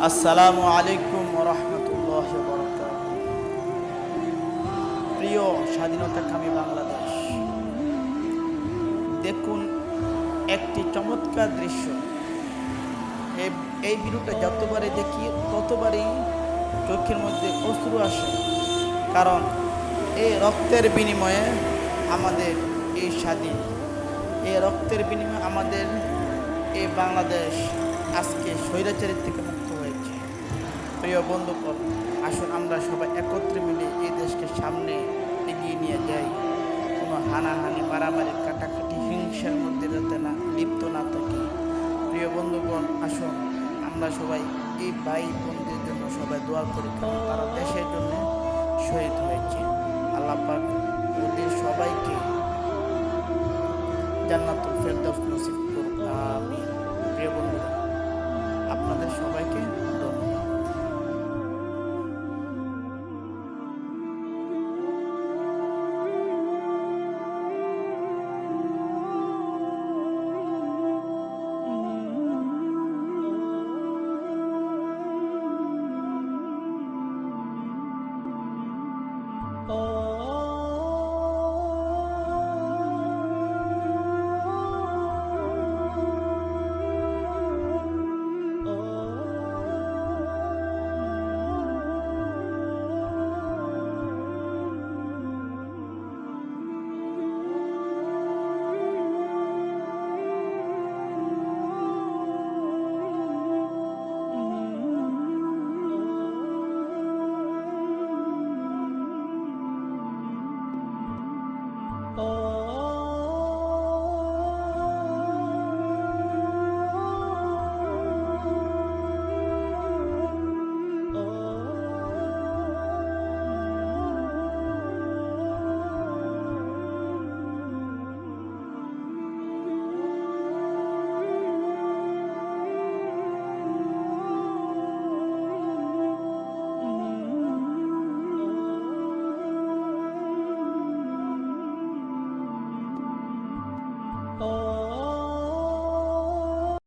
আসসালামু আলাইকুম রহমতুল্লাহ প্রিয় স্বাধীনতাকামী বাংলাদেশ, দেখুন একটি চমৎকার দৃশ্য। এই- ভিডিওটা যতবারে দেখি, ততবারই চোখের মধ্যে অশ্রু আসে। কারণ এই রক্তের বিনিময়ে আমাদের এই স্বাধীন, এই রক্তের বিনিময়ে আমাদের এই বাংলাদেশ আজকে স্বৈরাচারের থেকে প্রিয় বন্ধুগণ আসুন আমরা সবাই একত্রে মিলে এই দেশকে সামনে এগিয়ে নিয়ে যাই। কোনো হানাহানি, মারামারি, কাটাকাটি, হিংসার মধ্যে যাতে না লিপ্ত না থাকি। প্রিয় বন্ধুগণ, আসুন আমরা সবাই এই ভাই বোনদের জন্য সবাই দোয়া করি কারণ তারা দেশের জন্য শহীদ হয়েছে। আল্লাহ পাক ওদের সবাইকে জান্নাতুল ফেরদাউস নসিব করুন প্রিয় বন্ধুরা Oh. Oh. Oh.